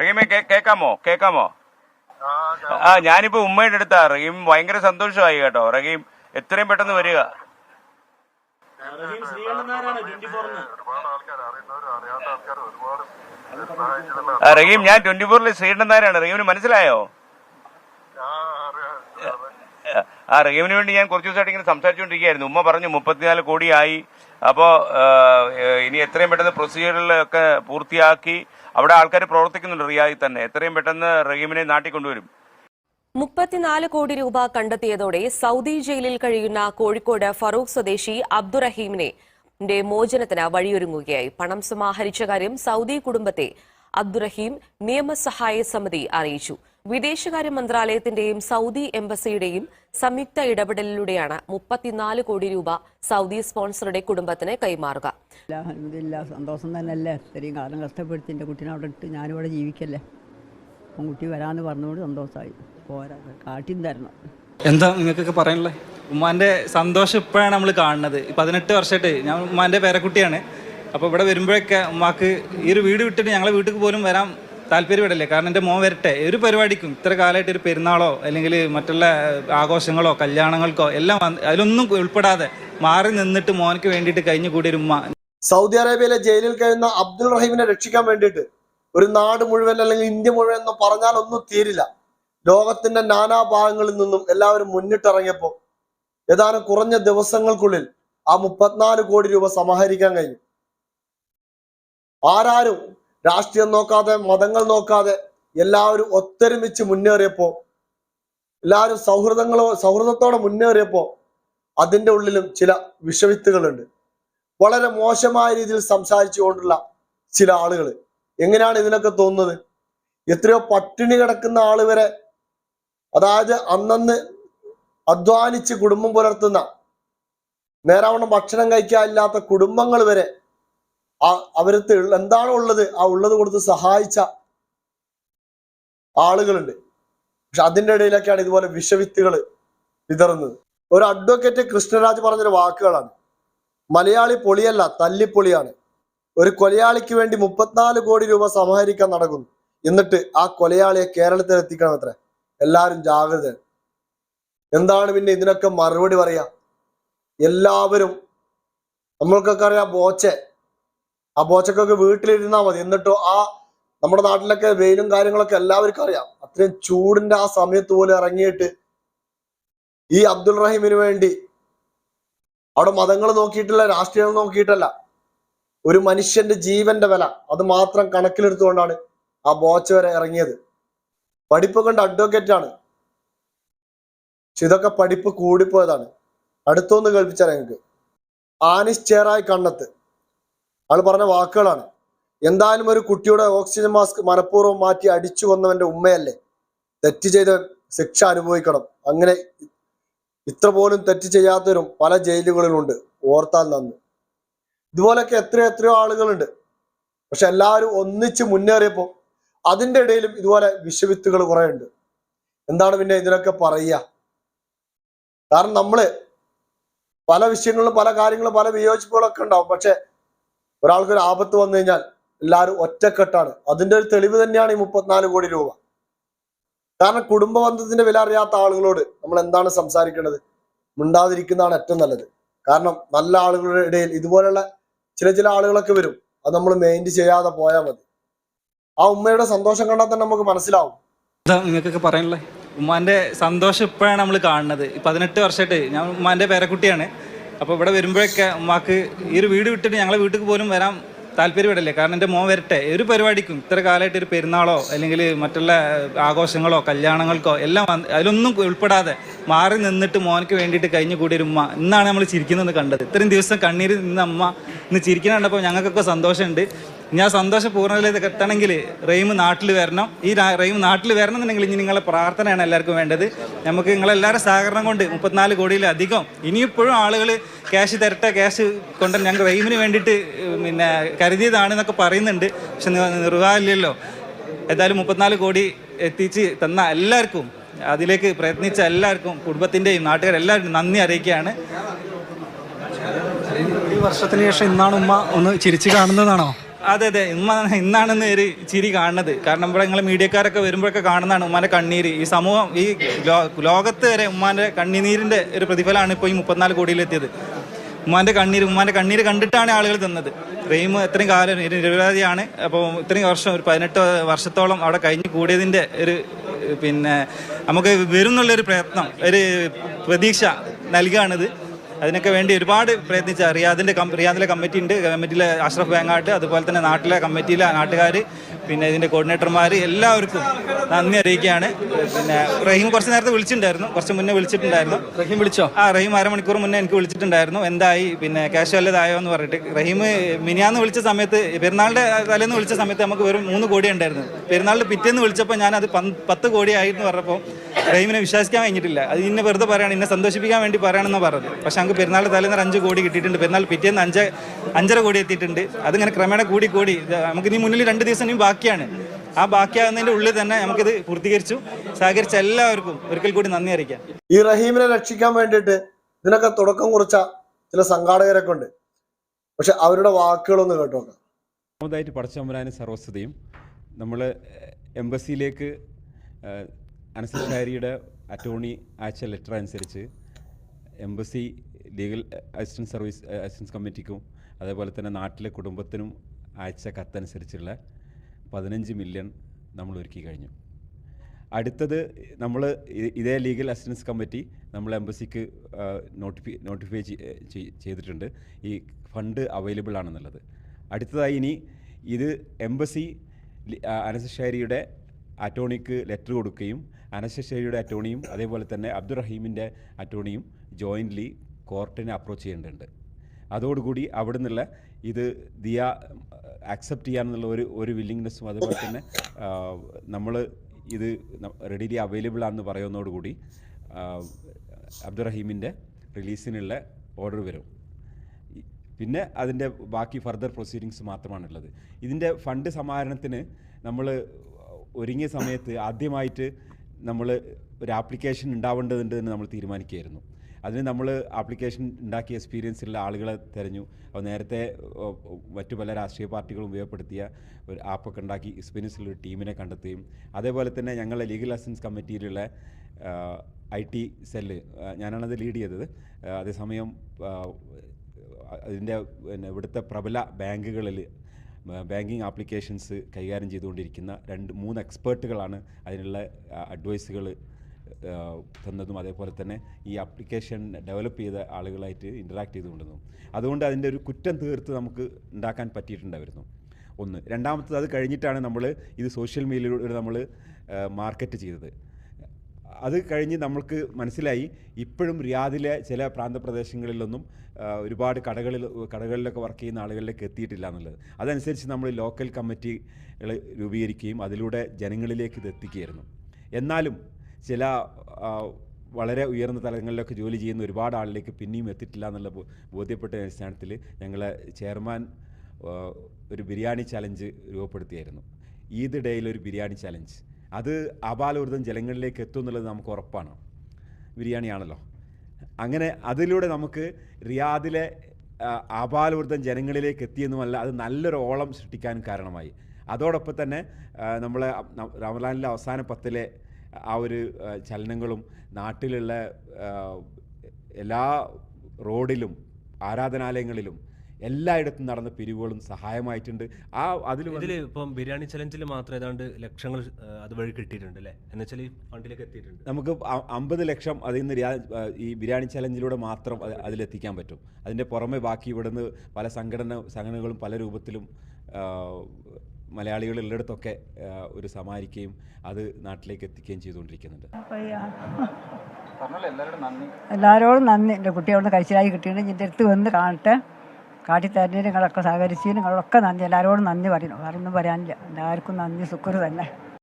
റഹീമെ കേ- കേക്കാമോ? കേക്കാമോ? ആ ഞാനിപ്പോ ഉമ്മയുടെ അടുത്താ. റഹീം ഭയങ്കര സന്തോഷമായി കേട്ടോ. റഹീം എത്രയും പെട്ടെന്ന് വരിക. റഹീം ഞാൻ ട്വന്റി ഫോറിലെ ശ്രീകണ്ഠൻ നായരാണ്. റഹീമിന് മനസ്സിലായോ? ആ റഹീമിന് വേണ്ടി ഞാൻ കുറച്ച് ദിവസമായിട്ട് ഇങ്ങനെ സംസാരിച്ചുകൊണ്ടിരിക്കുകയായിരുന്നു. ഉമ്മ പറഞ്ഞു മുപ്പത്തിനാല് കോടിയായി. അപ്പോൾ ഇനി എത്രയും പെട്ടെന്ന് പ്രൊസീജിയറിലൊക്കെ പൂർത്തിയാക്കി. അവിടെ ആൾക്കാർ പ്രവർത്തിക്കുന്നുണ്ട് റിയായി തന്നെ. എത്രയും പെട്ടെന്ന് റഹീമിനെ നാട്ടിക്കൊണ്ടുവരും. മുപ്പത്തിനാല് കോടി രൂപ കണ്ടെത്തിയതോടെ സൗദി ജയിലിൽ കഴിയുന്ന കോഴിക്കോട് ഫറൂഖ് സ്വദേശി അബ്ദുറഹീമിനെ മോചനത്തിന് വഴിയൊരുങ്ങുകയായി. പണം സമാഹരിച്ച കാര്യം സൗദി കുടുംബത്തെ അബ്ദുറഹീം നിയമസഹായ സമിതി അറിയിച്ചു. വിദേശകാര്യ മന്ത്രാലയത്തിന്റെയും സൗദി എംബസിയുടെയും സംയുക്ത ഇടപെടലിലൂടെയാണ് മുപ്പത്തിനാല് കോടി രൂപ സൗദി സ്പോൺസറുടെ കുടുംബത്തിന് കൈമാറുക. സന്തോഷം തന്നെയല്ലേ? ഇത്രയും കാലം കഷ്ടപ്പെടുത്തി എന്റെ കുട്ടീനെ അവിടെ ഇട്ട് ഞാനിവിടെ ജീവിക്കല്ലേ? അപ്പം കുട്ടി വരാമെന്ന് പറഞ്ഞുകൊണ്ട് സന്തോഷമായി പോരാ കാട്ടിയും തരണം. എന്താ നിങ്ങൾക്കൊക്കെ പറയാനുള്ളത്? ഉമ്മാന്റെ സന്തോഷം ഇപ്പോഴാണ് നമ്മൾ കാണുന്നത്. പതിനെട്ട് വർഷമായിട്ട് ഞാൻ ഉമ്മാന്റെ പേരക്കുട്ടിയാണ്. അപ്പോൾ ഇവിടെ വരുമ്പോഴൊക്കെ ഉമ്മാക്ക് ഈ ഒരു വീട് വിട്ടിട്ട് ഞങ്ങളെ വീട്ടിൽ പോലും വരാൻ താല്പര്യപ്പെടില്ലേ? കാരണം എന്റെ മോൻ വരട്ടെ. ഒരു പരിപാടിക്കും ഇത്ര കാലമായിട്ട് ഒരു പെരുന്നാളോ അല്ലെങ്കിൽ മറ്റുള്ള ആഘോഷങ്ങളോ കല്യാണങ്ങൾക്കോ എല്ലാം അതിലൊന്നും ഉൾപ്പെടാതെ മാറി നിന്നിട്ട് മോനക്ക് വേണ്ടിയിട്ട് കഴിഞ്ഞു കൂടി ഉമ്മ. സൗദി അറേബ്യയിലെ ജയിലിൽ കഴിയുന്ന അബ്ദുൾ റഹീമിനെ രക്ഷിക്കാൻ വേണ്ടിയിട്ട് ഒരു നാട് മുഴുവൻ അല്ലെങ്കിൽ ഇന്ത്യ മുഴുവൻ എന്ന് പറഞ്ഞാൽ ഒന്നും തീരില്ല. ലോകത്തിന്റെ ഭാഗങ്ങളിൽ നിന്നും എല്ലാവരും മുന്നിട്ടിറങ്ങിയപ്പോൾ ഏതാനും കുറഞ്ഞ ദിവസങ്ങൾക്കുള്ളിൽ ആ മുപ്പത്തിനാല് കോടി രൂപ സമാഹരിക്കാൻ കഴിഞ്ഞു. ആരാരും രാഷ്ട്രീയം നോക്കാതെ മതങ്ങൾ നോക്കാതെ എല്ലാവരും ഒത്തൊരുമിച്ച് മുന്നേറിയപ്പോ എല്ലാവരും സൗഹൃദങ്ങളോ സൗഹൃദത്തോടെ മുന്നേറിയപ്പോ അതിന്റെ ഉള്ളിലും ചില വിഷവിത്തുകളുണ്ട്. വളരെ മോശമായ രീതിയിൽ സംസാരിച്ചുകൊണ്ടുള്ള ചില ആളുകൾ എങ്ങനെയാണ് ഇതിനൊക്കെ തോന്നുന്നത്? എത്രയോ പട്ടിണി കിടക്കുന്ന ആൾ വരെ അതായത് അന്നന്ന് അധ്വാനിച്ച് കുടുംബം പുലർത്തുന്ന നേരാവണ്ണം ഭക്ഷണം കഴിക്കാനില്ലാത്ത കുടുംബങ്ങൾ വരെ ആ അവരത്ത് എന്താണോ ഉള്ളത്? ആ ഉള്ളത് കൊടുത്ത് സഹായിച്ച ആളുകളുണ്ട്. പക്ഷെ അതിന്റെ ഇടയിലൊക്കെയാണ് ഇതുപോലെ വിഷവിത്തുകൾ വിതറുന്നത്. ഒരു അഡ്വക്കേറ്റ് കൃഷ്ണരാജ് പറഞ്ഞൊരു വാക്കുകളാണ്. മലയാളി പൊളിയല്ല തല്ലിപ്പൊളിയാണ്. ഒരു കൊലയാളിക്ക് വേണ്ടി മുപ്പത്തിനാല് കോടി രൂപ സമാഹരിക്കാൻ നടക്കുന്നു. എന്നിട്ട് ആ കൊലയാളിയെ കേരളത്തിൽ എത്തിക്കണം അത്ര എല്ലാവരും ജാഗ്രത എന്താണ് പിന്നെ ഇതിനൊക്കെ മറുപടി പറയാ? എല്ലാവരും നമ്മൾക്കൊക്കെ അറിയാം ബോച്ചെ ആ ബോച്ചക്കൊക്കെ വീട്ടിലിരുന്നാൽ മതി. എന്നിട്ടോ ആ നമ്മുടെ നാട്ടിലൊക്കെ വെയിലും കാര്യങ്ങളൊക്കെ എല്ലാവർക്കും അറിയാം. അത്രയും ചൂടിന്റെ ആ സമയത്ത് പോലും ഇറങ്ങിയിട്ട് ഈ അബ്ദുൾ റഹീമിന് വേണ്ടി അവിടെ മതങ്ങൾ നോക്കിയിട്ടില്ല രാഷ്ട്രീയം നോക്കിയിട്ടല്ല. ഒരു മനുഷ്യന്റെ ജീവന്റെ വില അത് മാത്രം കണക്കിലെടുത്തുകൊണ്ടാണ് ആ ബോച്ച വരെ ഇറങ്ങിയത്. പഠിപ്പ് കണ്ട് അഡ്വക്കേറ്റ് ആണ്. പക്ഷെ ഇതൊക്കെ പഠിപ്പ് കൂടിപ്പോയതാണ്. അടുത്തൊന്ന് കേൾപ്പിച്ചാൽ ഞങ്ങൾക്ക് ആനിസ് ചേറായി കണ്ണത്ത്. ആൾ പറഞ്ഞ വാക്കുകളാണ്. എന്തായാലും ഒരു കുട്ടിയുടെ ഓക്സിജൻ മാസ്ക് മനഃപൂർവം മാറ്റി അടിച്ചു കൊന്നവന്റെ ഉമ്മയല്ലേ? തെറ്റ് ചെയ്ത ശിക്ഷ അനുഭവിക്കണം. അങ്ങനെ ഇത്ര പോലും തെറ്റ് ചെയ്യാത്തവരും പല ജയിലുകളിലുണ്ട്. ഓർത്താൽ നന്ന്. ഇതുപോലൊക്കെ എത്രയോ എത്രയോ ആളുകളുണ്ട്. പക്ഷെ എല്ലാവരും ഒന്നിച്ച് മുന്നേറിയപ്പോൾ അതിന്റെ ഇടയിലും ഇതുപോലെ വിഷവിത്തുകൾ കുറെ ഉണ്ട് എന്താണ് പിന്നെ ഇതിനൊക്കെ പറയുക? കാരണം നമ്മൾ പല വിഷയങ്ങളിലും പല കാര്യങ്ങളും പല വിയോജിപ്പുകളൊക്കെ ഉണ്ടാവും. പക്ഷെ ഒരാൾക്ക് ഒരു ആപത്ത് വന്നു കഴിഞ്ഞാൽ എല്ലാവരും ഒറ്റക്കെട്ടാണ്. അതിന്റെ ഒരു തെളിവ് തന്നെയാണ് ഈ മുപ്പത്തിനാല് കോടി രൂപ. കാരണം കുടുംബ ബന്ധത്തിന്റെ വില അറിയാത്ത ആളുകളോട് നമ്മൾ എന്താണ് സംസാരിക്കേണ്ടത്? മിണ്ടാതിരിക്കുന്നതാണ് ഏറ്റവും നല്ലത്. കാരണം നല്ല ആളുകളുടെ ഇടയിൽ ഇതുപോലെയുള്ള ചില ചില ആളുകളൊക്കെ വരും. അത് നമ്മൾ മെയിന്റ് ചെയ്യാതെ പോയാൽ മതി. ആ ഉമ്മയുടെ സന്തോഷം കണ്ടാൽ തന്നെ നമുക്ക് മനസ്സിലാവും. നിങ്ങൾക്കൊക്കെ പറയാനുള്ളത്? ഉമ്മാന്റെ സന്തോഷം ഇപ്പോഴാണ് നമ്മൾ കാണുന്നത്. പതിനെട്ട് വർഷമായിട്ട് ഞാൻ ഉമ്മാന്റെ പേരക്കുട്ടിയാണ്. അപ്പോൾ ഇവിടെ വരുമ്പോഴൊക്കെ ഉമ്മാക്ക് ഈ ഒരു വീട് വിട്ടിട്ട് ഞങ്ങളെ വീട്ടിൽ പോലും വരാൻ താല്പര്യപ്പെടില്ലേ? കാരണം എന്റെ മോൻ വരട്ടെ. ഒരു പരിപാടിക്കും ഇത്ര കാലമായിട്ട് ഒരു പെരുന്നാളോ അല്ലെങ്കിൽ മറ്റുള്ള ആഘോഷങ്ങളോ കല്യാണങ്ങൾക്കോ എല്ലാം അതിലൊന്നും ഉൾപ്പെടാതെ മാറി നിന്നിട്ട് മോനക്ക് വേണ്ടിയിട്ട് കഴിഞ്ഞു കൂടിയൊരു ഉമ്മ ഇന്നാണ് നമ്മൾ ചിരിക്കുന്നത് കണ്ടത്. ഇത്രയും ദിവസം കണ്ണീരിൽ നിന്ന് അമ്മ ഇന്ന് ചിരിക്കുന്ന കണ്ടപ്പോൾ ഞങ്ങൾക്കൊക്കെ സന്തോഷമുണ്ട്. ഞാൻ സന്തോഷം പൂർണതയിലേക്ക് എത്തണമെങ്കിൽ റെയിം നാട്ടിൽ വരണം. ഈ റെയിം നാട്ടിൽ വരണം എന്നുണ്ടെങ്കിൽ ഇനി നിങ്ങളെ പ്രാർത്ഥനയാണ് എല്ലാവർക്കും വേണ്ടത്. നമുക്ക് നിങ്ങളെല്ലാവരും സഹകരണം കൊണ്ട് മുപ്പത്തിനാല് കോടിയിലധികം ഇനിയിപ്പോഴും ആളുകൾ ക്യാഷ് തരട്ടെ ക്യാഷ് കൊണ്ട് ഞങ്ങൾ റെയിമിന് വേണ്ടിയിട്ട് പിന്നെ കരുതിയതാണ് എന്നൊക്കെ പറയുന്നുണ്ട്. പക്ഷെ നിർവാഹമില്ലല്ലോ. ഏതായാലും മുപ്പത്തിനാല് കോടി എത്തിച്ച് തന്ന എല്ലാവർക്കും അതിലേക്ക് പ്രയത്നിച്ച എല്ലാവർക്കും കുടുംബത്തിന്റെയും നാട്ടുകാരെല്ലാവരും നന്ദി അറിയിക്കുകയാണ്. ഈ വർഷത്തിന് ശേഷം ഇന്നാണ് ഉമ്മ ഒന്ന് ചിരിച്ചു കാണുന്നതാണോ അതെ അതെ. ഉമ്മ ഇന്നാണെന്ന് ഒരു ചിരി കാണുന്നത്. കാരണം ഇവിടെ നിങ്ങൾ മീഡിയക്കാരൊക്കെ വരുമ്പോഴൊക്കെ കാണുന്നതാണ് ഉമ്മാന്റെ കണ്ണീര്. ഈ സമൂഹം ഈ ലോകത്ത് വരെ ഉമ്മാന്റെ കണ്ണീരിന്റെ ഒരു പ്രതിഫലമാണ് ഇപ്പോൾ ഈ മുപ്പത്തിനാല് കോടിയിലെത്തിയത്. ഉമ്മാന്റെ കണ്ണീര് ഉമ്മാന്റെ കണ്ണീര് കണ്ടിട്ടാണ് ആളുകൾ തന്നത്. റെയിം ഇത്രയും കാലം നിരപരാധിയാണ്. അപ്പോൾ ഇത്രയും വർഷം ഒരു പതിനെട്ട് വർഷത്തോളം അവിടെ കഴിഞ്ഞ് കൂടിയതിന്റെ ഒരു പിന്നെ നമുക്ക് വരും എന്നുള്ളൊരു പ്രയത്നം ഒരു പ്രതീക്ഷ നൽകുകയാണിത് അതിനൊക്കെ വേണ്ടി ഒരുപാട് പ്രയത്നിച്ച റിയാദിന്റെ കം- റിയാദിലെ കമ്മിറ്റി ഉണ്ട്. കമ്മിറ്റിയിലെ അഷ്റഫ് ബാങ്ങാട്ട് അതുപോലെ തന്നെ നാട്ടിലെ കമ്മിറ്റിയിലെ നാട്ടുകാർ പിന്നെ ഇതിന്റെ കോർഡിനേറ്റർമാർ എല്ലാവർക്കും നന്ദി അറിയിക്കുകയാണ്. പിന്നെ റഹീം കുറച്ച് നേരത്തെ വിളിച്ചിട്ടുണ്ടായിരുന്നു. കുറച്ച് മുന്നേ വിളിച്ചിട്ടുണ്ടായിരുന്നു. റഹീം വിളിച്ചോ? ആ റഹീം അരമണിക്കൂർ മുന്നേ എനിക്ക് വിളിച്ചിട്ടുണ്ടായിരുന്നു. എന്തായി? പിന്നെ ക്യാഷ് വല്ലതായോ എന്ന് പറഞ്ഞിട്ട്. റഹീം മിനിയാന്ന് വിളിച്ച സമയത്ത് പെരുന്നാളിന്റെ തലേന്ന് വിളിച്ച സമയത്ത് നമുക്ക് വെറും മൂന്ന് കോടി ഉണ്ടായിരുന്നു. പെരുന്നാളിൽ പിറ്റേന്ന് വിളിച്ചപ്പോൾ ഞാൻ അത് പത്ത് കോടി ആയിരുന്നു എന്ന് പറഞ്ഞപ്പോൾ റഹീമിനെ വിശ്വസിക്കാൻ കഴിഞ്ഞിട്ടില്ല. അത് ഇന്നെ വെറുതെ പറയാണ് ഇന്നെ സന്തോഷിപ്പിക്കാൻ വേണ്ടി പറയണമെന്ന് പറഞ്ഞത്. പക്ഷെ അങ്ങ് പെരുന്നാൾ തലേന്ന് അഞ്ച് കോടി കിട്ടിയിട്ടുണ്ട്. പെരുന്നാൾ പിറ്റേന്ന് അഞ്ച് അഞ്ചര കോടി എത്തിയിട്ടുണ്ട്. അതിങ്ങനെ ക്രമേണ കൂടി കൂടി നമുക്ക് ഇനി മുന്നിൽ രണ്ട് ദിവസം ഇനി ബാക്കിയാണ്. ആ ബാക്കിയാകുന്നതിന്റെ ഉള്ളിൽ തന്നെ നമുക്കിത് പൂർത്തീകരിച്ചു. സഹകരിച്ച എല്ലാവർക്കും ഒരിക്കൽ കൂടി നന്ദി അറിയിക്കാം. ഈ റഹീമിനെ രക്ഷിക്കാൻ വേണ്ടിയിട്ട് ഇതിനൊക്കെ തുടക്കം കുറിച്ച ചില സംഘാടകരൊക്കെ ഉണ്ട്. പക്ഷെ അവരുടെ വാക്കുകളൊന്ന് കേട്ടോക്കാം. ഒന്നാമതായിട്ട് പടച്ചമ്പരാനും സർവസ്വതയും നമ്മൾ എംബസിയിലേക്ക് അനസൽ ഷാരിയുടെ അറ്റോർണി അയച്ച ലെറ്റർ അനുസരിച്ച് embassy legal assistance service assistance കമ്മിറ്റിക്കും അതേപോലെ തന്നെ നാട്ടിലെ കുടുംബത്തിനും അയച്ച കത്തനുസരിച്ചുള്ള പതിനഞ്ച് മില്യൺ നമ്മൾ ഒരുക്കി കഴിഞ്ഞു. അടുത്തത് നമ്മൾ ഇതേ ലീഗൽ അസിസ്റ്റൻസ് കമ്മിറ്റി നമ്മൾ എംബസിക്ക് നോട്ടിഫി നോട്ടിഫൈ ചെയ്തിട്ടുണ്ട്. ഈ ഫണ്ട് അവൈലബിൾ ആണെന്നുള്ളത്. അടുത്തതായി ഇനി ഇത് എംബസി അനസഷേരിയുടെ അറ്റോർണിക്ക് ലെറ്റർ കൊടുക്കുകയും അനശശേരിയുടെ അറ്റോണിയും അതേപോലെ തന്നെ അബ്ദുറഹീമിന്റെ അറ്റോണിയും ജോയിന്റ്ലി കോർട്ടിനെ അപ്രോച്ച് ചെയ്യേണ്ടതുണ്ട്. അതോടുകൂടി അവിടെ നിന്നുള്ള ഇത് ദിയ ആക്സെപ്റ്റ് ചെയ്യാമെന്നുള്ള ഒരു ഒരു വില്ലിങ്നെസ്സും അതുപോലെ തന്നെ നമ്മൾ ഇത് റെഡിലി അവൈലബിൾ ആണെന്ന് പറയുന്നതോടുകൂടി അബ്ദുറഹീമിന്റെ റിലീസിനുള്ള ഓർഡർ വരും. പിന്നെ അതിന്റെ ബാക്കി ഫർദർ പ്രൊസീഡിങ്സ് മാത്രമാണുള്ളത്. ഇതിന്റെ ഫണ്ട് സമാഹരണത്തിന് നമ്മൾ ഒരുങ്ങിയ സമയത്ത് ആദ്യമായിട്ട് നമ്മൾ ഒരു ആപ്ലിക്കേഷൻ ഉണ്ടാവേണ്ടതുണ്ട് എന്ന് നമ്മൾ തീരുമാനിക്കുകയായിരുന്നു. അതിന് നമ്മൾ ആപ്ലിക്കേഷൻ ഉണ്ടാക്കിയ എക്സ്പീരിയൻസ് ഉള്ള ആളുകളെ തിരഞ്ഞു. അപ്പോൾ നേരത്തെ മറ്റു പല രാഷ്ട്രീയ പാർട്ടികളും ഉപയോഗപ്പെടുത്തിയ ഒരു ആപ്പൊക്കെ ഉണ്ടാക്കി എക്സ്പീരിയൻസ് ഉള്ള ഒരു ടീമിനെ കണ്ടെത്തുകയും അതേപോലെ തന്നെ ഞങ്ങളെ ലീഗൽ അസിസ്റ്റൻസ് കമ്മിറ്റിയിലുള്ള ഐ ടി സെല്ല് ഞാനാണത് ലീഡ് ചെയ്തത്. അതേസമയം അതിന്റെ പിന്നെ ഇവിടുത്തെ പ്രബല ബാങ്കുകളിൽ ബാങ്കിങ് ആപ്ലിക്കേഷൻസ് കൈകാര്യം ചെയ്തുകൊണ്ടിരിക്കുന്ന രണ്ട് മൂന്ന് എക്സ്പേർട്ടുകളാണ് അതിനുള്ള അഡ്വൈസുകൾ തന്നതും. അതേപോലെ തന്നെ ഈ ആപ്ലിക്കേഷൻ ഡെവലപ്പ് ചെയ്ത ആളുകളായിട്ട് ഇന്ററാക്ട് ചെയ്തുകൊണ്ടിരുന്നു. അതുകൊണ്ട് അതിന്റെ ഒരു കുറ്റം തീർത്ത് നമുക്ക് ഉണ്ടാക്കാൻ പറ്റിയിട്ടുണ്ടായിരുന്നു. ഒന്ന്. രണ്ടാമത്തത് അത് കഴിഞ്ഞിട്ടാണ് നമ്മൾ ഇത് സോഷ്യൽ മീഡിയയിലൂടെ നമ്മൾ മാർക്കറ്റ് ചെയ്തത്. അത് കഴിഞ്ഞ് നമ്മൾക്ക് മനസ്സിലായി ഇപ്പോഴും റിയാദിലെ ചില പ്രാന്തപ്രദേശങ്ങളിലൊന്നും ഒരുപാട് കടകളിൽ കടകളിലൊക്കെ വർക്ക് ചെയ്യുന്ന ആളുകളിലേക്ക് എത്തിയിട്ടില്ല എന്നുള്ളത്. അതനുസരിച്ച് നമ്മൾ ലോക്കൽ കമ്മിറ്റികൾ രൂപീകരിക്കുകയും അതിലൂടെ ജനങ്ങളിലേക്ക് ഇത് എത്തിക്കുകയായിരുന്നു. എന്നാലും ചില വളരെ ഉയർന്ന തലങ്ങളിലൊക്കെ ജോലി ചെയ്യുന്ന ഒരുപാട് ആളിലേക്ക് പിന്നെയും എത്തിയിട്ടില്ല എന്നുള്ള ബോധ്യപ്പെട്ട അടിസ്ഥാനത്തിൽ ഞങ്ങളെ ചെയർമാൻ ഒരു ബിരിയാണി ചലഞ്ച് രൂപപ്പെടുത്തിയായിരുന്നു. ഈദ് ഡേയിൽ ഒരു ബിരിയാണി ചലഞ്ച്. അത് അപാലവൃതം ജലങ്ങളിലേക്ക് എത്തും എന്നുള്ളത് നമുക്ക് ഉറപ്പാണ്. ബിരിയാണിയാണല്ലോ. അങ്ങനെ അതിലൂടെ നമുക്ക് റിയാദിലെ ആ, ജനങ്ങളിലേക്ക് എത്തിയെന്നുമല്ല അത് നല്ലൊരു ഓളം സൃഷ്ടിക്കാനും കാരണമായി. അതോടൊപ്പം തന്നെ നമ്മളെ റമലാനിലെ അവസാന പത്തിലെ ആ ഒരു ചലനങ്ങളും നാട്ടിലുള്ള എല്ലാ റോഡിലും ആരാധനാലയങ്ങളിലും എല്ലായിടത്തും നടന്ന പിരിവുകളും സഹായമായിട്ടുണ്ട്. ആ അതിൽ ഇതിൽ ഇപ്പം ബിരിയാണി ചലഞ്ചിൽ മാത്രം ഏതാണ്ട് ലക്ഷങ്ങൾ അതുവഴി കിട്ടിയിട്ടുണ്ട് അല്ലേ? എന്നുവെച്ചാൽ ഈ ഫണ്ടിലേക്ക് എത്തിയിട്ടുണ്ട്. നമുക്ക് അമ്പത് ലക്ഷം അതിൽ നിന്ന് ഈ ബിരിയാണി ചലഞ്ചിലൂടെ മാത്രം അത് അതിലെത്തിക്കാൻ പറ്റും. അതിന്റെ പുറമെ ബാക്കി ഇവിടുന്ന് പല സംഘടന സംഘടനകളും പല രൂപത്തിലും മലയാളികൾ ഉള്ളിടത്തൊക്കെ ഒരു സമാഹരിക്കുകയും അത് നാട്ടിലേക്ക് എത്തിക്കുകയും ചെയ്തുകൊണ്ടിരിക്കുന്നുണ്ട്. എല്ലാവരോടും നന്ദി. എന്റെ കുട്ടി അവിടുന്ന് കഴിച്ചിലായി കിട്ടിയിട്ട് എന്റെ അടുത്ത് വന്ന് കാണട്ടെ. കാട്ടിത്തരുന്നതിന് നിങ്ങളൊക്കെ സഹകരിച്ചതിന് നിങ്ങളൊക്കെ നന്ദി. എല്ലാവരോടും നന്ദി പറയുന്നു. വേറൊന്നും പറയാനില്ല. എല്ലാവർക്കും നന്ദി. ശുക്ർ തന്നെ.